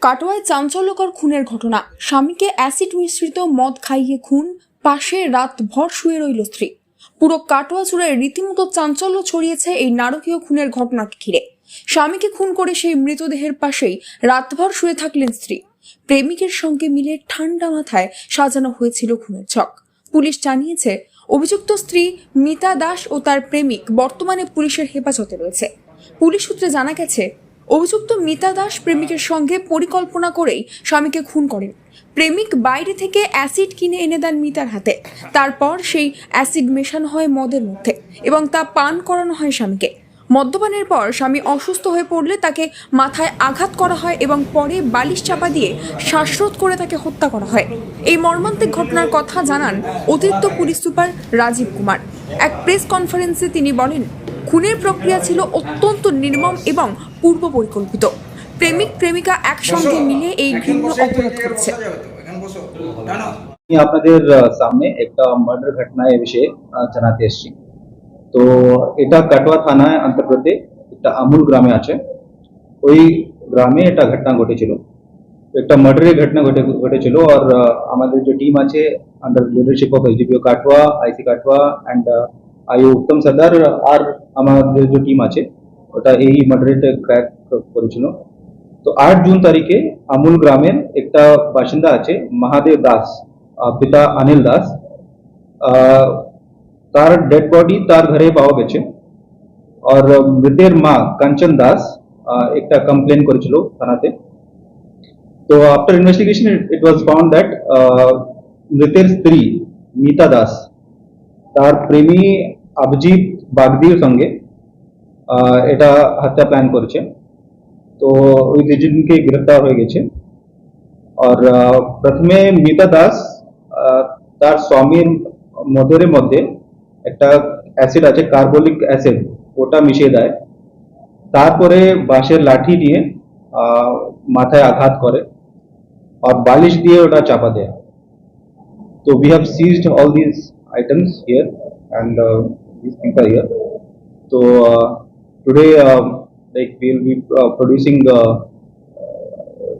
কাটোয়ায় চাঞ্চল্যকর খুনের ঘটনা। স্বামীকে অ্যাসিড মিশ্রিত মদ খাইয়ে খুন, পাশে রাতভর শুয়ে রইল স্ত্রী। পুরো কাটোয়া চূড়ায় রীতিমতো চাঞ্চল্য ছড়িয়েছে এই নারকীয় খুনের ঘটনাকে ঘিরে। স্বামীকে খুন করে সেই মৃতদেহের পাশেই রাতভর শুয়ে থাকলেন স্ত্রী। প্রেমিকের সঙ্গে মিলে ঠান্ডা মাথায় সাজানো হয়েছিল খুনের ছক। পুলিশ জানিয়েছে, অভিযুক্ত স্ত্রী মিতা দাস ও তার প্রেমিক বর্তমানে পুলিশের হেফাজতে রয়েছে। পুলিশ সূত্রে জানা গেছে অভিযুক্ত মিতা দাস প্রেমিকের সঙ্গে পরিকল্পনা করেই স্বামীকে খুন করেন। প্রেমিক বাইরে থেকে অ্যাসিড কিনে এনে দেন মিতার হাতে। তারপর সেই অ্যাসিড মেশানো হয় মদের মধ্যে এবং তা পান করানো হয় স্বামীকে। মদ্যপানের পর স্বামী অসুস্থ হয়ে পড়লে তাকে মাথায় আঘাত করা হয় এবং পরে বালিশ চাপা দিয়ে শ্বাসরোধ করে তাকে হত্যা করা হয়। এই মর্মান্তিক ঘটনার কথা জানান অতিরিক্ত পুলিশ সুপার রাজীব কুমার। এক প্রেস কনফারেন্সে তিনি বলেন খুনের প্রক্রিয়া ছিল অত্যন্ত নির্মম এবং পূর্ব পরিকল্পিত প্রেমিক প্রেমিকা একসঙ্গে মিলে এই ঘৃণ্য অপরাধ করেছে। আপনাদের সামনে একটা মার্ডার ঘটনা এ বিষয়ে জানাতে এসেছি। তো এটা কাটোয়া থানায় অন্তর্গতে একটা আমুল গ্রামে আছে। ওই গ্রামে এটা ঘটনা ঘটেছিল। একটা মার্ডারের ঘটনা ঘটে ঘটেছিল আর আমাদের যে টিম আছে under leadership of SDPO Katwa IC Katwa and IO Uttam Sardar আর আমাদের যে টিম আছে, ওটা এই মার্ডারেটা ক্র্যাক করেছিল। তো আট জুন তারিখে আমুল গ্রামের একটা বাসিন্দা আছে, মহাদেব দাস পিতা অনিল দাস। তার ডেড বডি তার ঘরে পাওয়া গেছে। আর মৃতের মা কাঞ্চন দাস একটা কমপ্লেন করেছিল থানাতে। তো after investigation it was found that মৃতের স্ত্রী মিতা দাস, তার প্রেমী অভিজিৎ বাগদির সঙ্গে এটা হত্যা প্ল্যান করেছে। তো ওই দুজনকে গ্রেফতার হয়ে গেছে। আর প্রথমে মিতা দাস তার স্বামীর মদের মধ্যে একটা অ্যাসিড আছে কার্বলিক অ্যাসিড ওটা মিশিয়ে দেয়। তারপরে বাঁশের লাঠি দিয়ে মাথায় আঘাত করে আর বালিশ দিয়ে ওটা চাপা দেয়। তো we have seized all this items and uh, these things are here so uh, today um, like we'll be uh, producing uh,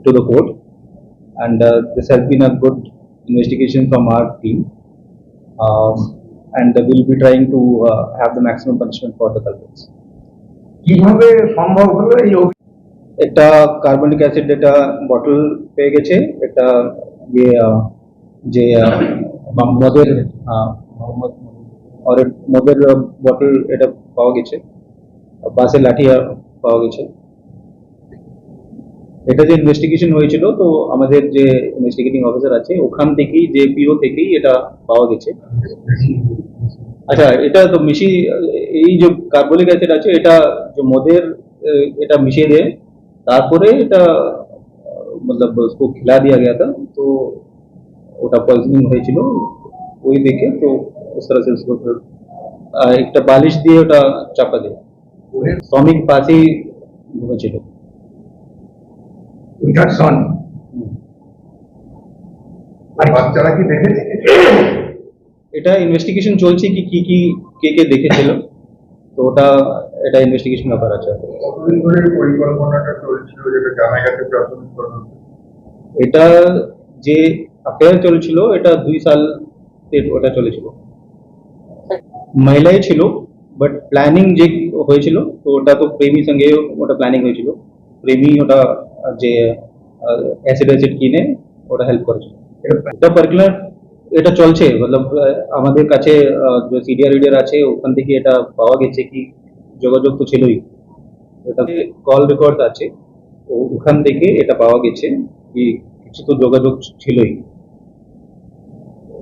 to the court and uh, this has been a good investigation from our team um, and we'll be trying to uh, have the maximum punishment for the culprits কিভাবে সম্ভব হলো এই অভি- একটা carbonic acid একটা bottle পেয়ে গেছে একটা ইয়ে আহ, যে আহ, মদের আহ, আর মদের বটল এটা পাওয়া গেছে বাসের লাঠি আহ, পাওয়া গেছে এটা যে ইনভেস্টিগেশন হয়েছিল তো আমাদের যে ইনভেস্টিগেটিং অফিসার আছে ওখান থেকেই যে পিও থেকেই এটা পাওয়া গেছে আচ্ছা এটা তো মিশি এই যে কার্বলিক অ্যাসিড আছে এটা যে মদের আহ, এটা মিশিয়ে দেয় তারপরে এটা আহ, मतलब उसको खिला दिया गया था तो ওটা পয়জনিং হয়েছিল ওই দেখে তো उस तरह से उसको फिर, আহ, একটা বালিশ দিয়ে ওটা চাপা দেয় শ্রমিক পাশেই ঘুমেছিল ওইটার সন আর বাচ্চারা কি দেখেছে এটা ইনভেস্টিগেশন চলছে কি কি কি কে কে দেখেছিল তো ওটা এটা ইনভেস্টিগেশন ব্যাপার আছে কতদিন ধরে এই পরিকল্পনাটা চলছিল যেটা জানা গেছে প্রাথমিক তদন্তে এটা যে অ্যাফেয়ার চলছিল এটা দুই সাল ওটা চলেছিল মহিলাই ছিল বাট প্ল্যানিং যে হয়েছিল, তো ওটা তো প্রেমী সঙ্গে ওটা প্ল্যানিং হয়েছিল। প্রেমী ওটা, যে অ্যাসিড অ্যাসিড কিনে ওটা হেল্প করেছিল। এটা পার্টিকুলার এটা চলছে, মতলব আমাদের কাছে যে সিডিআর রিডার আছে, ওখান থেকে এটা পাওয়া গেছে কি, যোগাযোগ তো ছিলই। এটাতে কল রেকর্ড আছে ওখান থেকে এটা পাওয়া গেছে কি, কিছু তো যোগাযোগ ছিলই।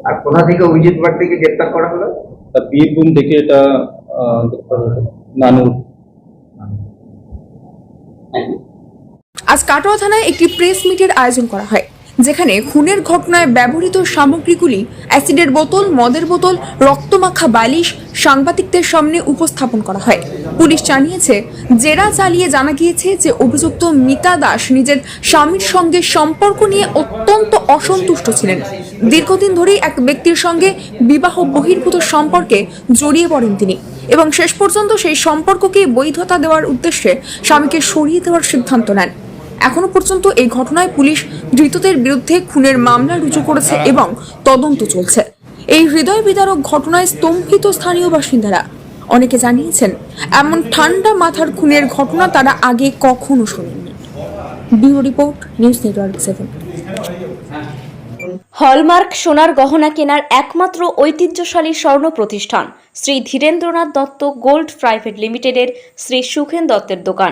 আর কোথা থেকে অভিজিৎ বাগদিকে গ্রেপ্তার করা হলো? তা বীরভূম থেকে এটা নানুর আজ কাটোয়া থানায় একটি প্রেস মিটের আয়োজন করা হয়। যেখানে খুনের ঘটনায় ব্যবহৃত সামগ্রীগুলি, অ্যাসিডের বোতল, মদের বোতল, রক্তমাখা বালিশ সাংবাদিকদের সামনে উপস্থাপন করা হয়। পুলিশ জানিয়েছে, জেরা চালিয়ে জানা গিয়েছে যে অভিযুক্ত মিতা দাস নিজের স্বামীর সঙ্গে সম্পর্ক নিয়ে অত্যন্ত অসন্তুষ্ট ছিলেন। দীর্ঘদিন ধরেই এক ব্যক্তির সঙ্গে বিবাহ বহির্ভূত সম্পর্কে জড়িয়ে পড়েন তিনি এবং শেষ পর্যন্ত সেই সম্পর্ককে বৈধতা দেওয়ার উদ্দেশ্যে স্বামীকে সরিয়ে দেওয়ার সিদ্ধান্ত নেন। এখনও পর্যন্ত এই ঘটনায় পুলিশ ধৃতদের বিরুদ্ধে খুনের মামলা রুজু করেছে এবং তদন্ত চলছে। এই হৃদয় বিদারক ঘটনায় স্তম্ভিত স্থানীয় বাসিন্দারা। অনেকে জানিয়েছেন, এমন ঠান্ডা মাথার খুনের ঘটনা তারা আগে কখনো শোনেননি। Bureau report, news network seven. Hallmark সোনার গহনা কেনার একমাত্র ঐতিহ্যশালী স্বর্ণ প্রতিষ্ঠান শ্রী ধীরেন্দ্রনাথ দত্ত গোল্ড প্রাইভেট লিমিটেডের শ্রী সুখেন দত্তের দোকান।